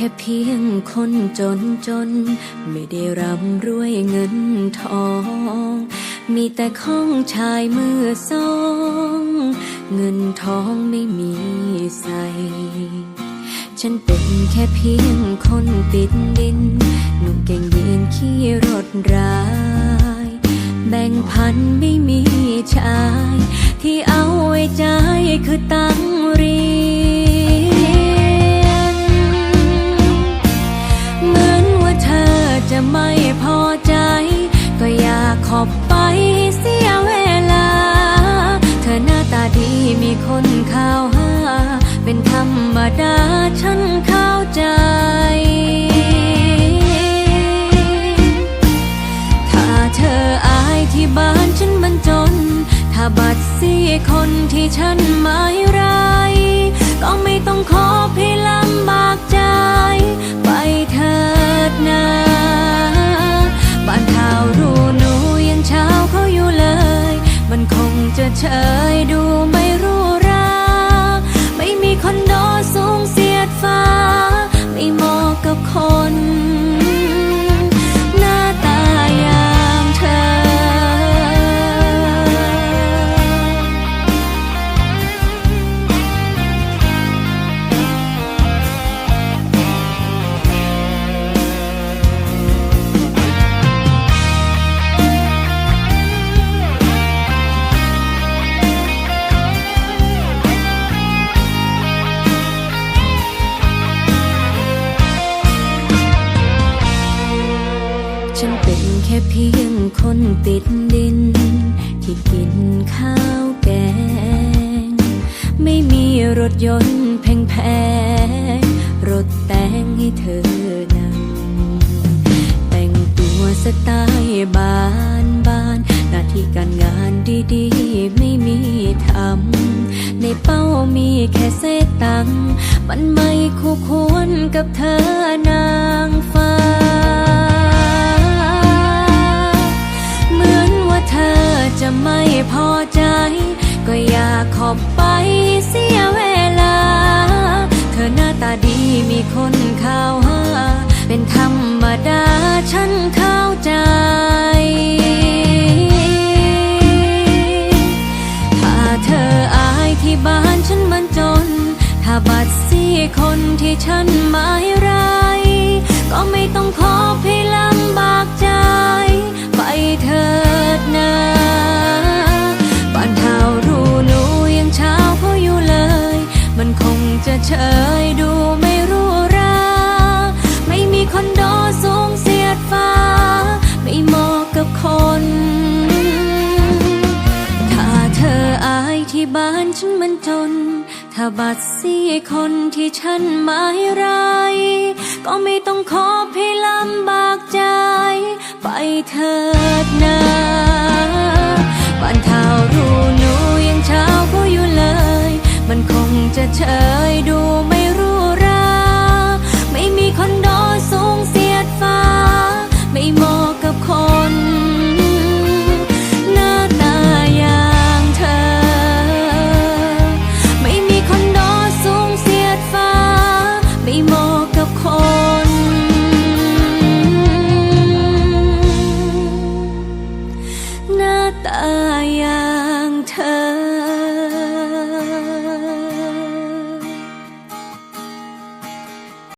แค่เพียงคนจนจน ไม่ได้ร่ำรวยเงินทอง มีแต่ของชายมือสอง เงินทองไม่มีใส่ฉันเป็นแค่เพียงคนติดดินหนุ่มเก่งยีนขี่รถร้าย แบ่งพันไม่มีชาย ที่เอาไว้ใจายคือตังรี คนที่ฉันหมายร้ายก็ไม่ต้องขอพี่ลำบากใจไปเธอ ค่เพียงคนติดดิน ที่กินข้าวแกง ไม่มีรถยนต์แพงๆรถแต่งให้เธอนั่งแต่งตัวสไตล์บ้านบ้านๆหน้าที่การงานดีๆ ไม่มีทำในเป้ามีแค่เศษตัง มันไม่คู่ควรกับเธอนางฟ้า อยากขอบไปเสียเวลา เธอหน้าตาดีมีคนเข้าหา เป็นธรรมดาฉันเข้าใจ ถ้าเธออายที่บ้านฉันมันจน ถ้าบัตรสีคนที่ฉันไม่ไรายก็ไม่ต้องขอพี่ลำบากใจ ไปเถิดนะ ที่บ้านฉันมันจน ถ้าบัตรสีคนที่ฉันไม่ไรายก็ไม่ต้องขอให้ลำบากใจ ไปเถิดนะ ตาอย่างเธอ